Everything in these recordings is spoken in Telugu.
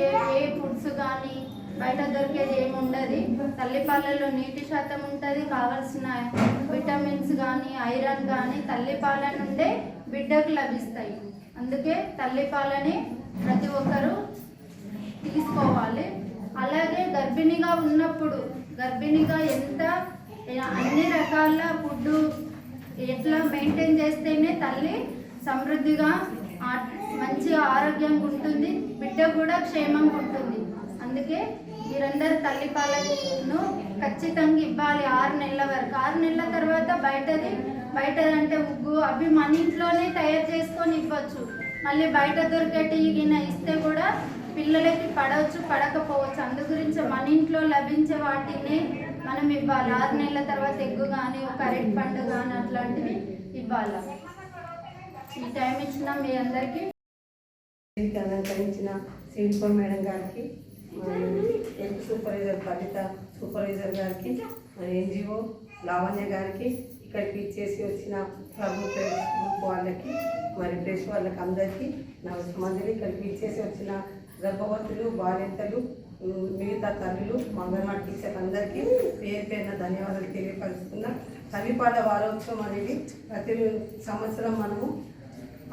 దొరికే ఏ ఫుడ్స్ కానీ బయట దొరికేది ఏమి ఉండదు తల్లిపాలలో నీటి శాతం ఉంటుంది కావాల్సిన విటమిన్స్ కానీ ఐరన్ కానీ తల్లిపాల నుండే బిడ్డకు లభిస్తాయి. అందుకే తల్లిపాలని ప్రతి ఒక్కరూ తీసుకోవాలి. అలాగే గర్భిణిగా ఉన్నప్పుడు గర్భిణిగా ఎంత అన్ని రకాల ఫుడ్ ఎట్లా మెయింటైన్ చేస్తేనే తల్లి సమృద్ధిగా మంచి మంచిగా ఆరోగ్యంగా ఉంటుంది బిడ్డ కూడా క్షేమంగా ఉంటుంది. అందుకే మీరందరు తల్లి పాలను ఖచ్చితంగా ఇవ్వాలి ఆరు నెలల వరకు. ఆరు నెలల తర్వాత బయటది బయటదంటే ఉగ్గు అవి మన ఇంట్లోనే తయారు చేసుకొని ఇవ్వచ్చు. మళ్ళీ బయట దొరికేటి గిన ఇస్తే కూడా పిల్లలకి పడవచ్చు పడకపోవచ్చు. అందు గురించి మన ఇంట్లో లభించే వాటిని మనం ఇవ్వాలి. ఆరు నెలల తర్వాత ఎగ్గు కానీ ఒక అరటి పండు కానీ అట్లాంటివి ఇవ్వాలి? ఈ టైం ఇచ్చిన మీ అందరికీ. అలంకరించిన శిల్ప మేడం గారికి హెల్త్ సూపర్వైజర్ బలిత సూపర్వైజర్ గారికి మరి ఎన్జిఓ లావణ్య గారికి ఇక్కడికి ఇచ్చేసి వచ్చిన ప్రభు గ్రూప్ వాళ్ళకి మరి ప్రెస్ వాళ్ళకి అందరికీ నమస్కారం ఇక్కడికి ఇచ్చేసి వచ్చిన గర్భవతులు బాలింతలు మిగతా తల్లులు మంగళవాడి టీచర్ అందరికీ పేరు పేరున ధన్యవాదాలు తెలియపరుస్తున్నా. తల్లిపాట వారోత్సవం అనేది ప్రతి సంవత్సరం మనము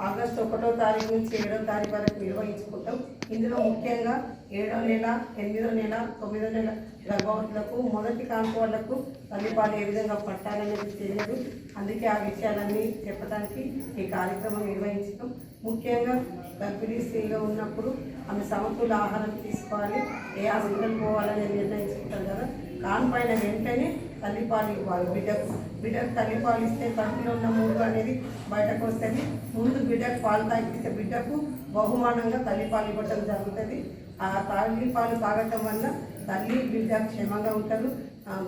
ఆగస్టు ఒకటో తారీఖు నుంచి ఏడో తారీఖు వరకు నిర్వహించుకుంటాం. ఇందులో ముఖ్యంగా ఏడో నెల ఎనిమిదో నెల తొమ్మిదో నెల గర్భవతులకు మొదటి కాంపు వాళ్ళకు తల్లిపాలు ఏ విధంగా పట్టాలనేది తెలియదు. అందుకే ఆ విషయాలన్నీ చెప్పడానికి ఈ కార్యక్రమం నిర్వహించడం ముఖ్యంగా గర్భిణీ స్త్రీగా ఉన్నప్పుడు ఆమె సమతుల ఆహారం తీసుకోవాలి. ఏ హాస్పిటల్ పోవాలని నిర్ణయించుకుంటారు కదా. కాన్పైన వెంటనే తల్లిపాలు ఇవ్వాలి బిడ్డకు. బిడ్డకు తల్లిపాలు ఇస్తే కడుపులో ఉన్న మూడు అనేది బయటకు వస్తుంది. ముందు బిడ్డకు పాలు తాగిస్తే బిడ్డకు బహుమానంగా తల్లిపాలు ఇవ్వటం జరుగుతుంది. ఆ తల్లిపాలు తాగటం వల్ల తల్లి బిడ్డ క్షేమంగా ఉంటారు.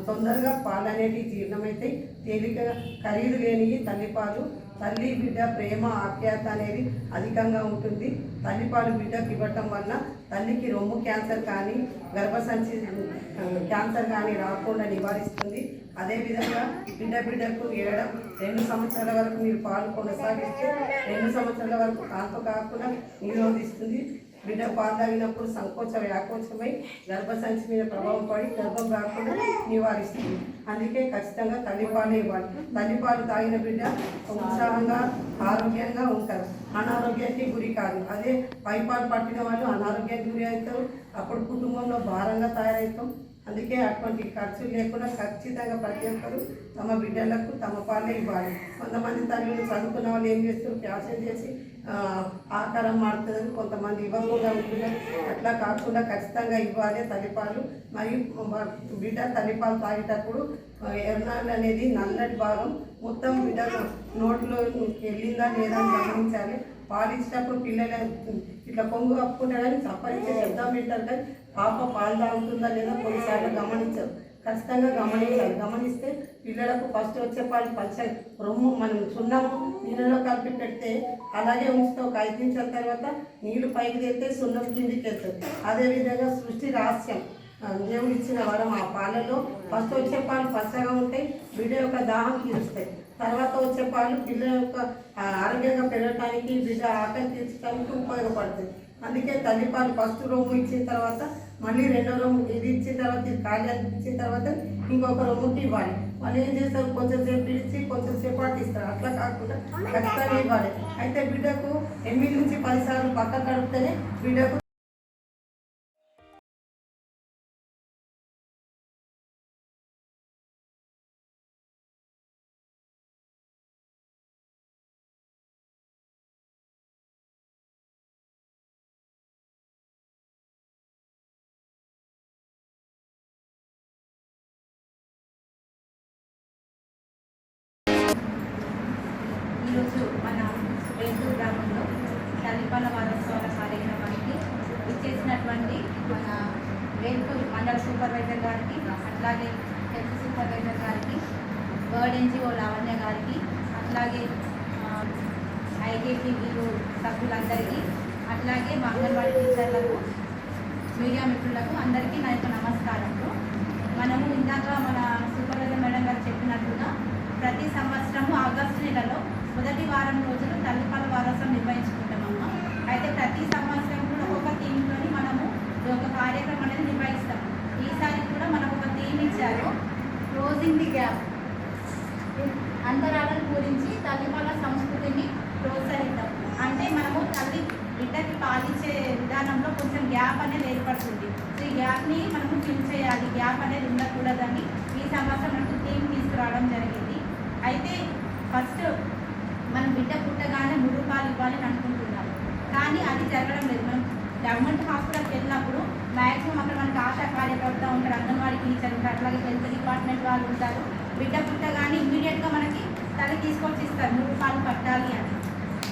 తొందరగా పాలు అనేవి జీర్ణమైతే తేలికగా ఖరీదు లేనివి తల్లిపాలు తల్లి బిడ్డ ప్రేమ ఆప్యాయత అనేది అధికంగా ఉంటుంది. తల్లిపాలు బిడ్డకు ఇవ్వటం వల్ల తల్లికి రొమ్ము క్యాన్సర్ కానీ గర్భసంచి క్యాన్సర్ కానీ రాకుండా నివారిస్తుంది. అదేవిధంగా బిడ్డ బిడ్డకు ఏడం రెండు సంవత్సరాల వరకు మీరు పాలు కొనసాగిస్తే రెండు సంవత్సరాల వరకు కాంతో కాకుండా నిరోధిస్తుంది. బిడ్డ పాలు తాగినప్పుడు సంకోచ వ్యాకోచమై గర్భసంచి మీద ప్రభావం పడి గర్భం కాకుండా నివారిస్తుంది. అందుకే ఖచ్చితంగా తల్లిపాలు ఇవ్వాలి. తల్లిపాలు తాగిన బిడ్డ ఉత్సాహంగా ఆరోగ్యంగా ఉంటారు. అనారోగ్యానికి గురి కాదు. అదే పైపాలు పట్టిన వాళ్ళు అనారోగ్యానికి గురి అవుతారు. అప్పుడు కుటుంబంలో భారంగా తయారవుతాం. అందుకే అటువంటి ఖర్చు లేకుండా ఖచ్చితంగా ప్రతి ఒక్కరు తమ బిడ్డలకు తమ పాలే ఇవ్వాలి. కొంతమంది తల్లులు చదువుకున్న వాళ్ళు ఏం చేస్తారు? ఫ్యాషన్ చేసి ఆకారం మారుతుందని కొంతమంది ఇవ్వకుండా ఉంటున్నారు అట్లా కాకుండా ఖచ్చితంగా ఇవ్వాలి తల్లిపాలు మరియు బిడ్డ తల్లిపాలు తాగేటప్పుడు ఆ, ఎర్నాలు అనేది నల్లటి భాగం. మొత్తం బిడ్డ నోట్లో వెళ్ళిందా లేదా అని గమనించాలి. పాలు పిల్లలు ఇట్లా కొంగు కప్పుకుంటే కానీ చప్పరించే శబ్దం వింటారు కానీ పాప పాలు తాగుతుందా లేదా కొన్నిసార్లు గమనించరు ఖచ్చితంగా గమనించాలి. గమనిస్తే పిల్లలకు ఫస్ట్ వచ్చే పాలు పచ్చ రొమ్ము మనం సున్నము నీళ్ళలో కలిపి పెడితే అలాగే ఉంచితే ఒక ఐదు నిమిషాల తర్వాత నీళ్ళు పైకి తెస్తే సున్నం కిందికి వెళ్తారు అదేవిధంగా సృష్టి రహస్యం. దేవుడు ఇచ్చిన వరం ఆ పాలలో ఫస్ట్ వచ్చే పాలు పచ్చగా ఉంటాయి బిడ్డ యొక్క దాహం తీరుస్తాయి. తర్వాత వచ్చే పాలు పిల్లల యొక్క ఆరోగ్యంగా పెరగడానికి బిడ్డ ఆకలి తీర్చడానికి ఉపయోగపడుతుంది అందుకే తల్లిపాలు ఫస్ట్ రొమ్ము ఇచ్చిన తర్వాత మళ్ళీ రెండో రొమ్ము ఇది ఇచ్చిన తర్వాత ఇది ఖాళీ ఇచ్చిన తర్వాత ఇంకొక రొమ్ముకి ఇవ్వాలి. వాళ్ళు ఏం చేస్తారు? కొంచెం సేపు ఇచ్చి కొంచెం సేపు అటు ఇస్తారు. అట్లా కాకుండా ఖచ్చితంగా ఇవ్వాలి. అయితే బిడ్డకు ఎనిమిది నుంచి పది సార్లు పక్క కడిపితేనే బిడ్డకు మండల సూపర్వైజర్ గారికి అట్లాగే హెల్త్ సూపర్వైజర్ గారికి బర్డ్ ఎన్జిఓ లావణ్య గారికి అట్లాగే ఐకేపీలు సభ్యులందరికీ అట్లాగే మా అంగన్వాడీ టీచర్లకు మీడియా మిత్రులకు అందరికీ నా యొక్క నమస్కారములు మనము ఇందాక మన సూపర్వైజర్ మేడం గారు చెప్పినట్టుగా ప్రతి సంవత్సరము ఆగస్టు నెలలో మొదటి వారం రోజులు తల్లిపాల వారోత్సవం నిర్వహించుకుంటామమ్మా అయితే ప్రతి సంవత్సరం కూడా ఒక థీమ్లోని మనము ఒక కార్యక్రమం అనేది నిర్వహిస్తాము. ఈసారి కూడా మనకు ఒక థీమ్ ఇచ్చారు. క్లోజింగ్ ది గ్యాప్ అంతరాలను గురించి తల్లిపాల సంస్కృతిని ప్రోత్సహిద్దాం. అంటే మనము తల్లి బిడ్డకి పాలించే విధానంలో కొంచెం గ్యాప్ అనేది ఏర్పడుతుంది. సో ఈ గ్యాప్ని మనము ఫిల్ చేయాలి. గ్యాప్ అనేది ఉండకూడదని ఈ సంవత్సరం మనకు థీమ్ తీసుకురావడం జరిగింది. అయితే ఫస్ట్ మనం బిడ్డ పుట్టగానే మూడు పాలు ఇవ్వాలని అనుకుంటున్నాము. కానీ అది జరగడం లేదు. మనం గవర్నమెంట్ హాస్పిటల్కి వెళ్ళినప్పుడు మ్యాక్సిమం అక్కడ మనకి ఆశా కార్యకర్త ఉంటారు అంగన్వాడీ టీచర్ ఉంటారు అట్లాగే హెల్త్ డిపార్ట్మెంట్ వాళ్ళు ఉంటారు. బిడ్డ పుట్టగానే ఇమ్మీడియట్గా మనకి తల తీసుకొచ్చి ఇస్తారు మూడు పాలు పట్టాలి అని.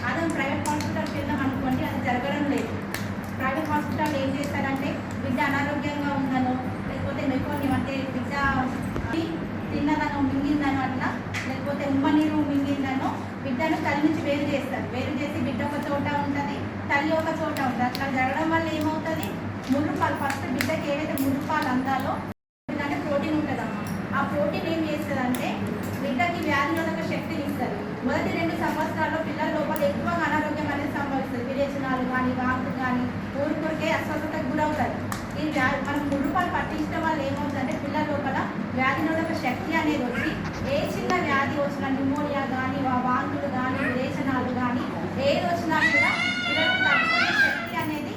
అదే ప్రైవేట్ హాస్పిటల్కి వెళ్దాం అనుకోండి అది జరగడం లేదు. ప్రైవేట్ హాస్పిటల్ ఏం చేస్తారంటే బిడ్డ అనారోగ్యంగా ఉందనో లేకపోతే మెకొని అంటే బిడ్డ తిన్నదనో మింగిందనో అట్లా లేకపోతే ఉమ్మ నీరు మింగిందనో బిడ్డను తల నుంచి వేరు చేస్తారు. వేరు చేసి బిడ్డ ఒక చోట ఉంటుంది తల్లి ఒక చోట ఉంది. అట్లా జరగడం వల్ల ఏమవుతుంది? ముళ్ళు ఫస్ట్ బిడ్డకి ఏవైతే ముళ్ళు అందాలో అంటే ప్రోటీన్ ఉంటుందమ్మా. ఆ ప్రోటీన్ ఏం చేస్తుందంటే బిడ్డకి వ్యాధి నిరోధక శక్తిని ఇస్తుంది. మొదటి రెండు సంవత్సరాల్లో పిల్లల లోపల ఎక్కువగా అనారోగ్యం అనేది సంభవిస్తుంది. విరేచనాలు కానీ వాంతులు కానీ ఊరికొరికే అస్వస్థతకు గురవుతారు ఈ వ్యాధి మనం మురుపాలు పట్టించడం వల్ల ఏమవుతుందంటే పిల్లల లోపల వ్యాధి నిరోధక శక్తి అనేది వచ్చి ఏ చిన్న వ్యాధి వచ్చినా న్యూమోనియా కానీ వాంతులు కానీ విరేచనాలు కానీ ఏది వచ్చినా కూడా పిల్లలకు తట్టుకునే శక్తి అనేది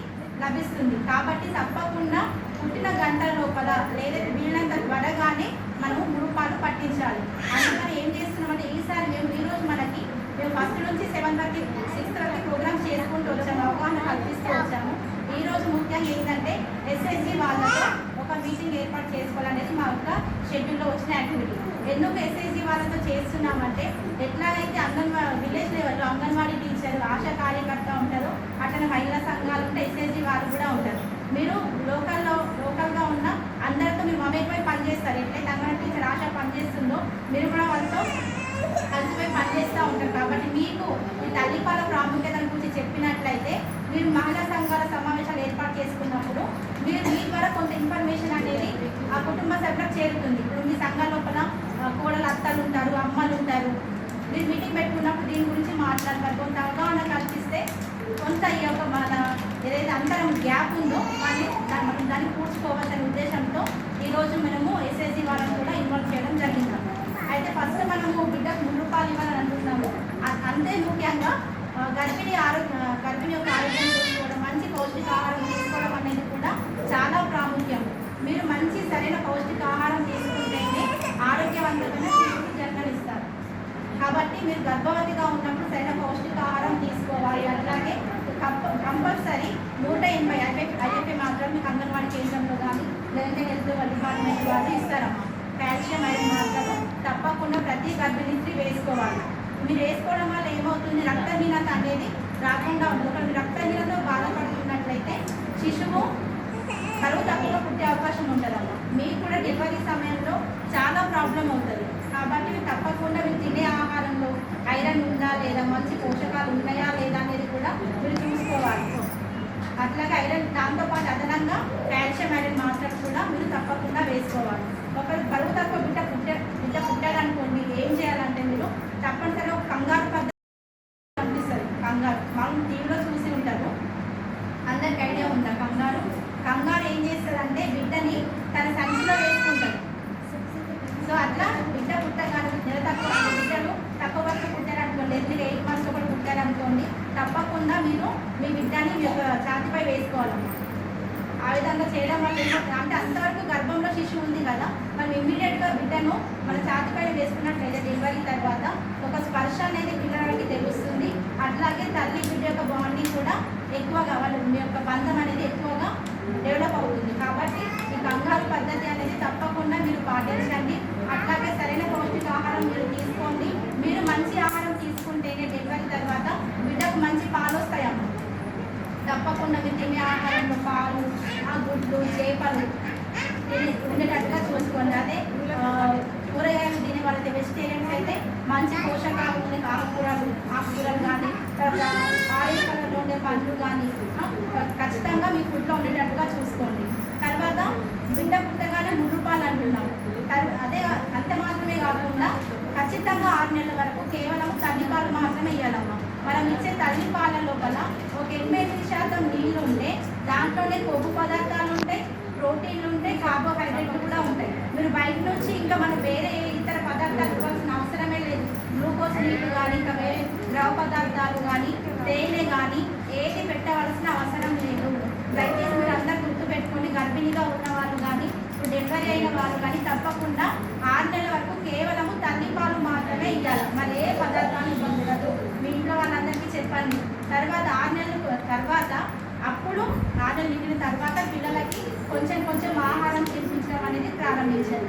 లభిస్తుంది. కాబట్టి తప్పకుండా పుట్టిన గంట లోపల లేదంటే వీళ్ళంత త్వరగానే మనము మురుపాలు పట్టించాలి. అందుకని ఏం చేస్తున్నామంటే ఈసారి మేము ఈరోజు మనకి మేము ఫస్ట్ నుంచి సెవెన్ వరకు సిక్స్త్ వరకు ప్రోగ్రామ్ చేసుకుంటూ వచ్చాము అవగాహన కల్పిస్తూ వచ్చాము. ఈరోజు ముఖ్యంగా ఏంటంటే ఎస్ఎస్జి వాళ్ళతో ఒక మీటింగ్ ఏర్పాటు చేసుకోవాలనేది మా యొక్క షెడ్యూల్లో వచ్చిన యాక్టివిటీ. ఎందుకు ఎస్ఎస్జి వాళ్ళతో చేస్తున్నామంటే ఎట్లాగైతే అంగన్వాడీ విలేజ్ లెవెల్లో అంగన్వాడీ టీచర్ ఆశా కార్యకర్త ఉంటారో అట్లనే మహిళా సంఘాలు ఉంటే ఎస్ఎస్జి వాళ్ళు కూడా ఉంటారు. మీరు లోకల్లో లోకల్గా ఉన్న అందరితో మీ మమేకమై పనిచేస్తారు ఎట్లయితే అంగన్వాడీ టీచర్ ఆశ పనిచేస్తుందో మీరు కూడా వాళ్ళతో కలిసిపోయి పనిచేస్తూ ఉంటారు. కాబట్టి మీకు మీ తల్లిపాల ప్రాముఖ్యత గురించి చెప్పినట్లయితే మీరు మహిళా సంఘాల సమావేశాలు ఏర్పాటు చేసుకున్నప్పుడు మీరు మీ ద్వారా కొంత ఇన్ఫర్మేషన్ ఆ కుటుంబ సభ్యులకు చేరుతుంది. ఇప్పుడు మీ సంఘం లోపల కోడలు అత్తలు ఉంటారు అమ్మలు ఉంటారు. మీరు మీటింగ్ పెట్టుకున్నప్పుడు దీని గురించి మాట్లాడతారు. కొంత అవగాహన కల్పిస్తే కొంత ఈ యొక్క మన ఏదైతే అంతరం గ్యాప్ ఉందో దాన్ని దాన్ని మనం దాన్ని పూడ్చుకోవాలనే ఉద్దేశంతో ఈరోజు మనము ఎస్ఎస్సి వాళ్ళని కూడా ఇన్వాల్వ్ చేయడం జరిగింది. అయితే ఫస్ట్ మనము బిడ్డకు మూడు రూపాయలు ఇవ్వాలని అనుకుంటున్నాము అంతే ముఖ్యంగా గర్భిణీ ఆరోగ్య గర్భిణీ యొక్క ఆరోగ్యం చూసుకోవడం మంచి పౌష్టికాహారం తీసుకోవడం అనేది కూడా చాలా ప్రాముఖ్యం మీరు మంచి సరైన పౌష్టికాహారం తీసుకుంటేనే ఆరోగ్యవంతమైన శిశువుకి జన్మనిస్తారు కాబట్టి మీరు గర్భవతిగా ఉన్నప్పుడు సరైన పౌష్టికాహారం తీసుకోవాలి. అట్లాగే కంప- కంపల్సరీ నూట ఎనభై ఐఎఫ్ఐ ఐఎఫ్ఐ మాత్రం మీకు అంగన్వాడీ కేంద్రంలో కానీ లేదంటే హెల్త్ డిపార్ట్మెంట్ వాళ్ళు ఇస్తారమ్మా. కాల్షియం ఐరన్ మాత్రము. తప్పకుండా ప్రతి గర్భిణీ స్త్రీ వేసుకోవాలి. మీరు వేసుకోవడం వల్ల ఏమవుతుంది? రక్తహీనత అనేది రాకుండా ఉంటుంది ఒకవేళ రక్తహీనత బాధపడుతున్నట్లయితే శిశువు కరువు తక్కువ పుట్టే అవకాశం ఉంటుందమ్మా. మీకు కూడా డెలివరీ సమయంలో చాలా ప్రాబ్లం అవుతుంది. కాబట్టి తప్పకుండా మీరు తినే ఆహారంలో ఐరన్ ఉందా లేదా మంచి పోషకాలు ఉన్నాయా లేదా అనేది కూడా మీరు చూసుకోవాలి. అట్లాగే ఐరన్ దాంతోపాటు అదనంగా కాల్షియం ఐరన్ మాత్రం కూడా మీరు తప్పకుండా వేసుకోవాలి. ఒకరు బరువు తక్కువ బిడ్డ పుట్ట బిడ్డ పుట్టాలనుకోండి ఏం చేయాలంటే మీరు తప్పనిసరిగా ఒక కంగారు పద్ధతి కనిపిస్తుంది కంగారు మనం టీవీలో చూసి ఉంటారు అందరికి ఐడియా ఉందా కంగారు కంగారు ఏం చేస్తుందంటే బిడ్డని తన సంచిలో వేసుకుంటాడు సో అట్లా బిడ్డ పుట్టగానే నెల తక్కువ బిడ్డలు తక్కువ వరకు పుట్టారనుకోండి ఎనిమిది ఎయిట్ మంత్స్ ఒకటి పుట్టారనుకోండి తప్పకుండా మీరు మీ బిడ్డని మీ యొక్క ఛాతిపై వేసుకోవాలన్నమాట ఆ విధంగా చేయడం వల్ల అంటే అంతవరకు గర్భంలో శిశువు ఉంది కదా మనం ఇమ్మీడియట్గా బిడ్డను మన ఛాతిపై వేసుకున్నట్లయితే డెలివరీ తర్వాత ఒక స్పర్శ అనేది పిల్లలకి తెలుస్తుంది. అట్లాగే తల్లి బిడ్డ యొక్క బాండింగ్ కూడా ఎక్కువగా వాళ్ళ మీ యొక్క బంధం అనేది ఎక్కువగా డెవలప్ అవుతుంది. కాబట్టి ఈ కంగారు పద్ధతి అనేది తప్పకుండా మీరు పాటించండి. అట్లాగే సరైన పౌష్టికాహారం మీరు తీసుకోండి. మీరు మంచి ఆహారం తీసుకుంటేనే డెలివరీ తర్వాత బిడ్డకు మంచి పాలు వస్తాయమ్మా తప్పకుండా తినే ఆహారంలో పాలు ఆ గుడ్లు చేపలు తిని ఉండేటట్టుగా చూసుకోండి. అదే కూరగాయలు తినే వాళ్ళైతే వెజిటేరియన్స్ అయితే మంచి పోషకాలు ఉండే ఆకుకూరలు ఆకుకూరలు కానీ తర్వాత ఆరెంజ్ కలర్లో ఉండే పండ్లు కానీ ఖచ్చితంగా మీ ఫుడ్లో ఉండేటట్టుగా చూసుకోండి. తర్వాత బిడ్డ పుట్టగానే ముర్రుపాలు అంటున్నాం. అదే అంత మాత్రమే కాకుండా ఖచ్చితంగా ఆరు నెలల వరకు కేవలం తల్లిపాలు మాత్రమే ఇవ్వాలమ్మా మనం ఇచ్చే తల్లి పాల లోపల ఒక ఎనభై ఎనిమిది శాతం నీళ్ళు ఉంటే దాంట్లోనే కొవ్వు పదార్థాలు ఉంటాయి ప్రోటీన్లు ఉంటాయి కార్బోహైడ్రేట్లు కూడా ఉంటాయి. మీరు బయట నుంచి ఇంకా మనం వేరే ఏ ఇతర పదార్థాలు ఇవ్వాల్సిన అవసరమే లేదు. గ్లూకోజ్ నీళ్ళు కానీ ఇంకా వేరే ద్రవ పదార్థాలు కానీ తేనె కానీ ఏది పెట్టవలసిన అవసరం లేదు. దయచేసి మీరు అందరూ గుర్తుపెట్టుకొని గర్భిణిగా ఉన్న వాళ్ళు కానీ ఇప్పుడు డెలివరీ అయిన వాళ్ళు కానీ తప్పకుండా ఆరు నెలల వరకు కేవలము తల్లి పాలు మాత్రమే ఇవ్వాలి మరి ఏ పదార్థాలు ఇవ్వకూడదు మీ ఇంట్లో వాళ్ళందరికీ చెప్పండి తర్వాత ఆరు నెలల తర్వాత అప్పుడు ఆరు నెలలు నిండిన తర్వాత పిల్లలకి కొంచెం కొంచెం ఆహారం తినిపించడం అనేది ప్రారంభించండి